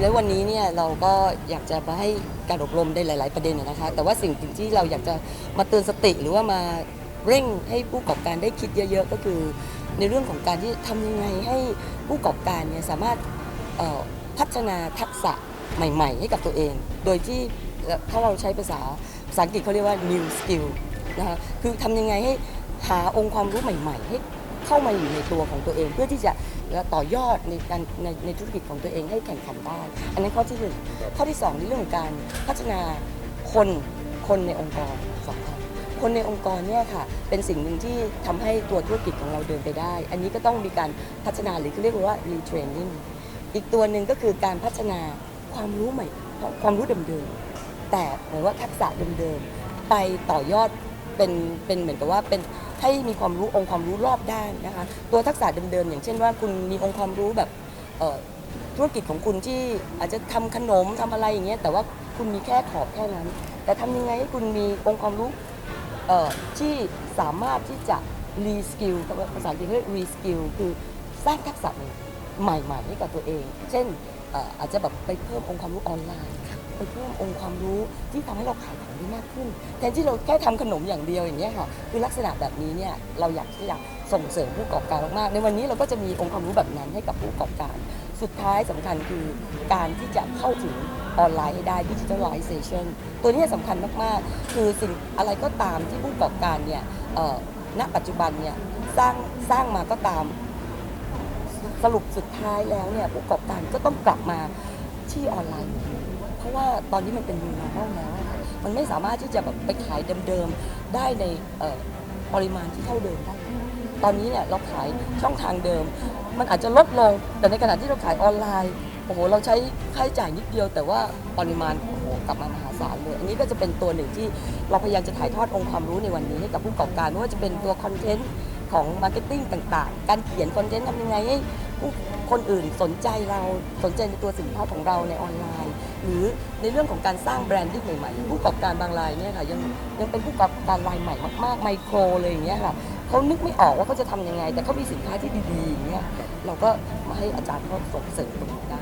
แล้ววันนี้เนี่ยเราก็อยากจะมาให้การอบรมในหลาย ๆ ประเด็นนะคะ แต่ว่าสิ่งที่เราอยากจะมาเตือนสติหรือว่ามาเร่งให้ผู้ประกอบการได้คิดเยอะ ๆ ก็คือ ในเรื่องของการที่ทำยังไงให้ผู้ประกอบการเนี่ยสามารถพัฒนาทักษะใหม่ ๆ ให้กับตัวเอง โดยที่เอ่อถ้าเราใช้ภาษาภาษาอังกฤษเขาเรียกว่า new skill นะคะคือทำยังไงให้หาองค์ความรู้ใหม่ ๆ ให้ เข้ามาอยู่ในตัวของตัวเอง เพื่อที่จะต่อยอดในการในในธุรกิจของตัวเองให้แข่งขันได้ อันนั้นข้อที่หนึ่งข้อที่สองในเรื่องของการพัฒนาคนคนในองค์กรสำคัญคนในองค์กรเนี่ยค่ะเป็นสิ่งหนึ่งที่ทำให้ตัวธุรกิจของเราเดินไปได้ อันนี้ก็ต้องมีการพัฒนาหรือเรียกว่า retraining อีกตัวหนึ่งก็คือการพัฒนาความรู้ใหม่ ความรู้เดิมๆแต่เหมือนว่าทักษะเดิมๆไปต่อยอดเป็นเป็นเหมือนกับว่าเป็น ให้มีความรู้องค์ความรู้รอบด้านนะคะ ตัวทักษะเดิมๆอย่างเช่นว่าคุณมีองค์ความรู้แบบธุรกิจของคุณที่อาจจะทำขนมทำอะไรอย่างเงี้ยแต่ว่าคุณมีแค่ขอบแค่นั้น แต่ทำยังไงให้คุณมีองค์ความรู้ที่สามารถที่จะรีสกิลภาษาอังกฤษเรียกรีสกิลคือสร้างทักษะใหม่ๆให้กับตัวเอง เช่นอาจจะแบบไปเพิ่มองค์ความรู้ออนไลน์ ไปเพิ่มองค์ความรู้ที่ทำให้เราขายของได้มากขึ้น แทนที่เราแค่ทำขนมอย่างเดียวอย่างเงี้ยค่ะ คือลักษณะแบบนี้เนี่ยเราอยากที่จะส่งเสริมผู้ประกอบการมากๆ ในวันนี้เราก็จะมีองค์ความรู้แบบนั้นให้กับผู้ประกอบการ สุดท้ายสำคัญคือการที่จะเข้าถึงออนไลน์ให้ได้ digitalization ตัวนี้สำคัญมากๆ คือสิ่งอะไรก็ตามที่ผู้ประกอบการเนี่ยณปัจจุบันเนี่ยสร้างสร้างมาก็ตามสรุปสุดท้ายแล้วเนี่ยผู้ประกอบการก็ต้องกลับมาที่ออนไลน์ ตอนนี้มันเป็น new normal แล้วอะค่ะมันไม่สามารถที่จะแบบไปขายเดิมๆได้ในเอ่อปริมาณที่เท่าเดิมได้ ตอนนี้เนี่ยเราขายช่องทางเดิม มันอาจจะลดลง แต่ในขณะที่เราขายออนไลน์โอ้โหเราใช้ค่าใช้จ่ายนิดเดียว แต่ว่าปริมาณโอ้โหกลับมามหาศาลเลยอันนี้ก็จะเป็นตัวหนึ่งที่เราพยายามจะถ่ายทอดองค์ความรู้ในวันนี้ให้กับผู้ประกอบการไม่ว่าจะเป็นตัวคอนเทนต์ของมาร์เก็ตติ้งต่างๆ การเขียนคอนเทนต์ทำยังไงให้ผู้ คนอื่นสนใจเราสนใจในตัวสินค้าของเราในออนไลน์ หรือในเรื่องของการสร้างแบรนดิ้งใหม่ๆผู้ประกอบการบางรายเนี่ยค่ะยังยังเป็นผู้ประกอบการรายใหม่มากๆไมโครเลยอย่างเงี้ยค่ะเขานึกไม่ออกว่าเขาจะทำยังไง แต่เขามีสินค้าที่ดีๆอย่างเงี้ยเราก็มาให้อาจารย์เขาส่งเสริมตรงนี้ได้